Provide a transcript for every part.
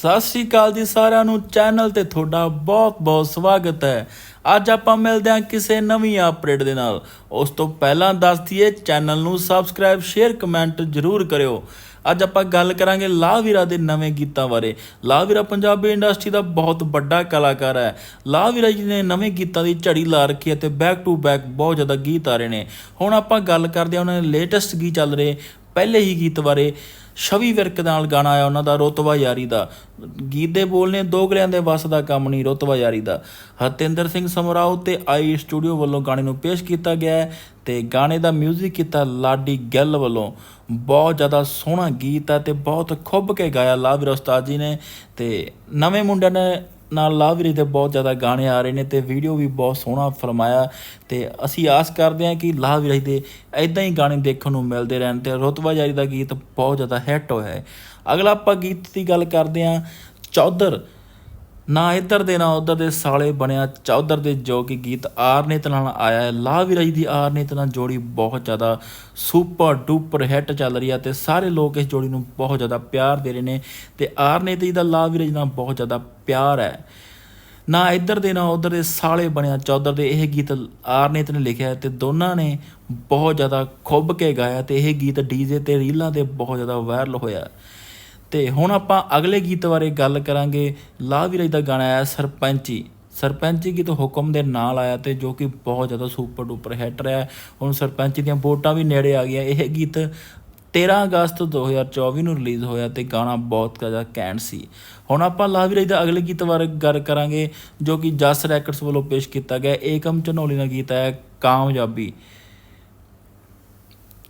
ਸਤਿ ਸ਼੍ਰੀ ਅਕਾਲ ਜੀ ਸਾਰਿਆਂ ਨੂੰ। ਚੈਨਲ ਤੇ ਤੁਹਾਡਾ ਬਹੁਤ-ਬਹੁਤ ਸਵਾਗਤ ਹੈ। ਅੱਜ ਆਪਾਂ ਮਿਲਦੇ ਹਾਂ ਕਿਸੇ ਨਵੀਂ ਅਪਡੇਟ ਦੇ ਨਾਲ। ਉਸ ਤੋਂ ਪਹਿਲਾਂ ਦੱਸ ਦਈਏ ਚੈਨਲ ਨੂੰ ਸਬਸਕ੍ਰਾਈਬ ਸ਼ੇਅਰ ਕਮੈਂਟ ਜ਼ਰੂਰ ਕਰਿਓ। ਅੱਜ ਆਪਾਂ ਗੱਲ ਕਰਾਂਗੇ ਲਾਵੀਰਾ ਦੇ ਨਵੇਂ ਗੀਤਾਂ ਬਾਰੇ। ਲਾਵੀਰਾ ਪੰਜਾਬੀ ਇੰਡਸਟਰੀ ਦਾ ਬਹੁਤ ਵੱਡਾ ਕਲਾਕਾਰ ਹੈ। ਲਾਵੀਰਾ ਜੀ ਨੇ ਨਵੇਂ ਗੀਤਾਂ ਦੀ ਝੜੀ ਲਾ ਰੱਖੀ ਹੈ ਤੇ ਬੈਕ ਟੂ ਬੈਕ ਬਹੁਤ ਜ਼ਿਆਦਾ ਗੀਤ ਆ ਰਹੇ ਨੇ। ਹੁਣ ਆਪਾਂ ਗੱਲ ਕਰਦੇ ਹਾਂ ਉਹਨਾਂ ਦੇ ਲੇਟੈਸਟ ਗੀਤ ਚੱਲ ਰਹੇ। ਪਹਿਲੇ ਹੀ ਗੀਤ ਬਾਰੇ ਛਵੀ ਵਿਰਕ ਨਾਲ ਗਾਣਾ ਆਇਆ ਉਹਨਾਂ ਦਾ ਰੁਤਬਾ ਯਾਰੀ ਦਾ। ਗੀਤ ਦੇ ਬੋਲ ਨੇ ਦੋਗਲਿਆਂ ਦੇ ਵੱਸ ਦਾ ਕੰਮ ਨਹੀਂ ਰੁਤਬਾ ਯਾਰੀ ਦਾ। ਹਰਤਿੰਦਰ ਸਿੰਘ ਸਮਰਾਓ ਤੇ ਆਈ ਸਟੂਡੀਓ ਵੱਲੋਂ ਗਾਣੇ ਨੂੰ ਪੇਸ਼ ਕੀਤਾ ਗਿਆ ਹੈ ਤੇ ਗਾਣੇ ਦਾ 뮤직 ਕੀਤਾ ਲਾਡੀ ਗਿੱਲ ਵੱਲੋਂ। ਬਹੁਤ ਜ਼ਿਆਦਾ ਸੋਹਣਾ ਗੀਤ ਹੈ ਤੇ ਬਹੁਤ ਖੁੱਬ ਕੇ ਗਾਇਆ ਲਾਵੀਰ ਉਸਤਾਦ ਜੀ ਨੇ ਤੇ ਨਵੇਂ ਮੁੰਡਿਆਂ ਨੇ ਨਾਲ ਲਾਵਰੀ ਦੇ ਬਹੁਤ ਜ਼ਿਆਦਾ ਗਾਣੇ ਆ ਰਹੇ ਨੇ ਤੇ ਵੀਡੀਓ ਵੀ ਬਹੁਤ ਸੋਹਣਾ ਫਰਮਾਇਆ ਤੇ ਅਸੀਂ ਆਸ ਕਰਦੇ ਹਾਂ ਕਿ ਲਾਵਰੀ ਦੇ ਐਦਾਂ ਹੀ ਗਾਣੇ ਦੇਖਣ ਨੂੰ ਮਿਲਦੇ ਰਹਿਣ ਤੇ ਰੁਤਬਾ ਜਾਰੀ ਦਾ ਗੀਤ ਬਹੁਤ ਜ਼ਿਆਦਾ ਹਿੱਟ ਹੋਇਆ ਹੈ। ਅਗਲਾ ਆਪਾਂ ਗੀਤ ਦੀ ਗੱਲ ਕਰਦੇ ਹਾਂ। ਚੌਧਰ ਨਾ ਇੱਧਰ ਦੇ ਨਾ ਉੱਧਰ ਦੇ ਸਾਲੇ ਬਣਿਆ ਚੌਧਰ ਦੇ ਜੋ ਕਿ ਗੀਤ ਆਰਨੇਤ ਨਾਲ ਆਇਆ ਹੈ। ਲਾਵੀਰਾਜ ਦੀ ਆਰਨੇਤ ਨਾਲ ਜੋੜੀ ਬਹੁਤ ਜ਼ਿਆਦਾ ਸੁਪਰ ਡੂਪਰ ਹਿੱਟ ਚੱਲ ਰਹੀ ਹੈ ਤੇ ਸਾਰੇ ਲੋਕ ਇਸ ਜੋੜੀ ਨੂੰ ਬਹੁਤ ਜ਼ਿਆਦਾ ਪਿਆਰ ਦੇ ਰਹੇ ਨੇ ਤੇ ਆਰਨੇਤ ਜੀ ਦਾ ਲਾਵੀਰਾਜ ਨਾਲ ਬਹੁਤ ਜ਼ਿਆਦਾ ਪਿਆਰ ਹੈ। ਨਾ ਇੱਧਰ ਦੇ ਨਾ ਉੱਧਰ ਦੇ ਸਾਲੇ ਬਣਿਆ ਚੌਧਰ ਦੇ ਇਹ ਗੀਤ ਆਰਨੇਤ ਨੇ ਲਿਖਿਆ ਹੈ ਤੇ ਦੋਨਾਂ ਨੇ ਬਹੁਤ ਜ਼ਿਆਦਾ ਖੁੱਬ ਕੇ ਗਾਇਆ ਤੇ ਇਹ ਗੀਤ ਡੀਜੇ ਤੇ ਰੀਲਾਂ ਤੇ ਬਹੁਤ ਜ਼ਿਆਦਾ ਵਾਇਰਲ ਹੋਇਆ। ਤੇ ਹੁਣ ਆਪਾਂ ਅਗਲੇ ਗੀਤ ਬਾਰੇ ਗੱਲ ਕਰਾਂਗੇ। ਲਾਹ ਲਾਵੀਰਾਜ ਦਾ ਗਾਣਾ ਆਇਆ ਸਰਪੰਚੀ। ਸਰਪੰਚੀ ਗੀਤ ਹੁਕਮ ਦੇ ਨਾਲ ਆਇਆ ਤੇ ਜੋ ਕਿ ਬਹੁਤ ਜ਼ਿਆਦਾ ਸੁਪਰ ਡੂਪਰ ਹਿੱਟ ਰਿਹਾ ਹੁਣ ਸਰਪੰਚੀ ਦੀਆਂ ਵੋਟਾਂ ਵੀ ਨੇੜੇ ਆ ਗਈਆਂ। ਇਹ ਗੀਤ 13 ਅਗਸਤ 2024 ਨੂੰ ਰਿਲੀਜ਼ ਹੋਇਆ ਤੇ ਗਾਣਾ ਬਹੁਤ ਜ਼ਿਆਦਾ ਕੈਂਟ ਸੀ। ਹੁਣ ਆਪਾਂ ਲਾਵੀਰਾਜ ਦਾ ਅਗਲੇ ਗੀਤ ਬਾਰੇ ਗੱਲ ਕਰਾਂਗੇ, ਜੋ ਕਿ ਜਸ ਰੈਕਰਡਸ ਵੱਲੋਂ ਪੇਸ਼ ਕੀਤਾ ਗਿਆ। ਏਕਮ ਚਨੋਲੀ ਦਾ ਗੀਤ ਹੈ ਕਾਮਯਾਬੀ।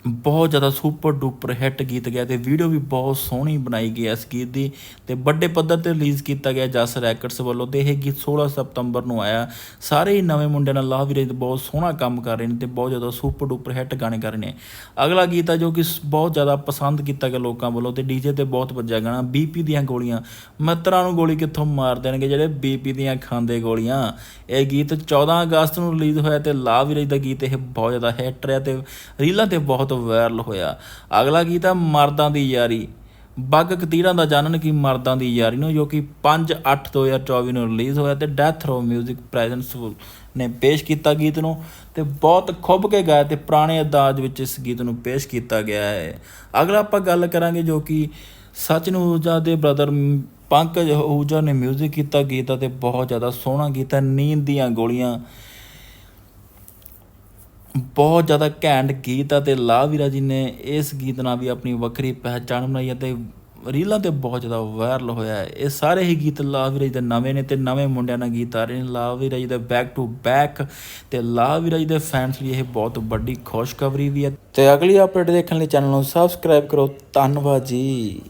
ਬਹੁਤ ਜ਼ਿਆਦਾ ਸੁਪਰ ਡੂਪਰ ਹਿੱਟ ਗੀਤ ਗਿਆ ਤੇ ਵੀਡੀਓ ਵੀ ਬਹੁਤ ਸੋਹਣੀ ਬਣਾਈ ਗਈ ਇਸ ਗੀਤ ਦੀ ਤੇ ਵੱਡੇ ਪੱਧਰ ਤੇ ਰਿਲੀਜ਼ ਕੀਤਾ ਗਿਆ ਜਸ ਰੈਕਰਡਸ ਵੱਲੋਂ ਤੇ ਇਹ ਗੀਤ 16 ਸਤੰਬਰ ਨੂੰ ਆਇਆ। ਸਾਰੇ ਹੀ ਨਵੇਂ ਮੁੰਡਿਆਂ ਨਾਲ ਲਾਹ ਵੀਰੇ ਬਹੁਤ ਸੋਹਣਾ ਕੰਮ ਕਰ ਰਹੇ ਨੇ ਤੇ ਬਹੁਤ ਜ਼ਿਆਦਾ ਸੁਪਰ ਡੂਪਰ ਹਿੱਟ ਗਾਣੇ ਕਰ ਰਹੇ ਨੇ। ਅਗਲਾ ਗੀਤ ਆ ਜੋ ਕਿ ਸ- ਬਹੁਤ ਜ਼ਿਆਦਾ ਪਸੰਦ ਕੀਤਾ ਗਿਆ ਲੋਕਾਂ ਵੱਲੋਂ ਤੇ ਡੀਜੇ ਤੇ ਬਹੁਤ ਵੱਜਿਆ ਗਾਣਾ ਬੀਪੀ ਦੀਆਂ ਗੋਲੀਆਂ। ਮਿੱਤਰਾਂ ਨੂੰ ਗੋਲੀ ਕਿੱਥੋਂ ਮਾਰ ਦੇਣਗੇ ਜਿਹੜੇ ਬੀਪੀ ਦੀਆਂ ਖਾਂਦੇ ਗੋਲੀਆਂ? ਇਹ ਗੀਤ 14 ਅਗਸਤ ਨੂੰ ਰਿਲੀਜ਼ ਹੋਇਆ ਤੇ ਲਾਹ ਵੀਰੇ ਦਾ ਗੀਤ ਇਹ ਬਹੁਤ ਜ਼ਿਆਦਾ ਹਿੱਟ ਰਿਹਾ ਤੇ ਰੀਲਾਂ ਤੇ ਬਹੁਤ ਵਾਇਰਲ ਹੋਇਆ ਅਗਲਾ ਗੀਤ ਆ ਮਰਦਾਂ ਦੀ ਯਾਰੀ ਬੱਗ ਕਤੀਰਾਂ ਦਾ ਜਾਣਨ ਕੀ ਮਰਦਾਂ ਦੀ ਯਾਰੀ ਨੂੰ ਜੋ ਕਿ 5/8/2024 ਨੂੰ ਰਿਲੀਜ਼ ਹੋਇਆ ਤੇ ਡੈਥ ਰੋ 뮤직 ਪ੍ਰੈਜ਼ੈਂਸ ਨੇ ਪੇਸ਼ ਕੀਤਾ ਗੀਤ ਨੂੰ ਤੇ ਬਹੁਤ ਖੁੱਬ ਕੇ ਗਾਇਆ ਤੇ ਪੁਰਾਣੇ ਅੰਦਾਜ਼ ਵਿੱਚ ਇਸ ਗੀਤ ਨੂੰ ਪੇਸ਼ ਕੀਤਾ ਗਿਆ ਹੈ ਅਗਲਾ ਆਪਾਂ ਗੱਲ ਕਰਾਂਗੇ ਜੋ ਕਿ ਸਚਿਨ ਊਜਾ ਦੇ ਬ੍ਰਦਰ ਪੰਕਜ ਊਜਾ ਨੇ 뮤직 ਕੀਤਾ ਗੀਤ ਆ ਤੇ ਬਹੁਤ ਜ਼ਿਆਦਾ ਸੋਹਣਾ ਗੀਤ ਹੈ ਨੀਂਦ ਦੀਆਂ ਗੋਲੀਆਂ ਬਹੁਤ ਜ਼ਿਆਦਾ ਘੈਂਟ ਗੀਤ ਆ ਤੇ ਲਾਵੀਰਾ ਜੀ ਨੇ ਇਸ ਗੀਤ ਨਾਲ ਵੀ ਆਪਣੀ ਵੱਖਰੀ ਪਹਿਚਾਣ ਬਣਾਈ ਹੈ ਤੇ ਰੀਲਾਂ ਤੇ ਬਹੁਤ ਜ਼ਿਆਦਾ ਵਾਇਰਲ ਹੋਇਆ ਹੈ। ਇਹ ਸਾਰੇ ਹੀ ਗੀਤ ਲਾਵੀਰਾ ਜੀ ਦੇ ਨਵੇਂ ਨੇ ਤੇ ਨਵੇਂ ਮੁੰਡਿਆਂ ਨਾਲ ਗੀਤ ਆ ਰਹੇ ਨੇ ਲਾਵੀਰਾ ਜੀ ਦੇ ਬੈਕ ਟੂ ਬੈਕ ਤੇ ਲਾਵੀਰਾ ਜੀ ਦੇ ਫੈਨਸ ਲਈ ਇਹ ਬਹੁਤ ਵੱਡੀ ਖੁਸ਼ਖਬਰੀ ਵੀ ਹੈ। ਤੇ ਅਗਲੀ ਅਪਡੇਟ ਦੇਖਣ ਲਈ ਚੈਨਲ ਨੂੰ ਸਬਸਕ੍ਰਾਈਬ ਕਰੋ। ਧੰਨਵਾਦ ਜੀ।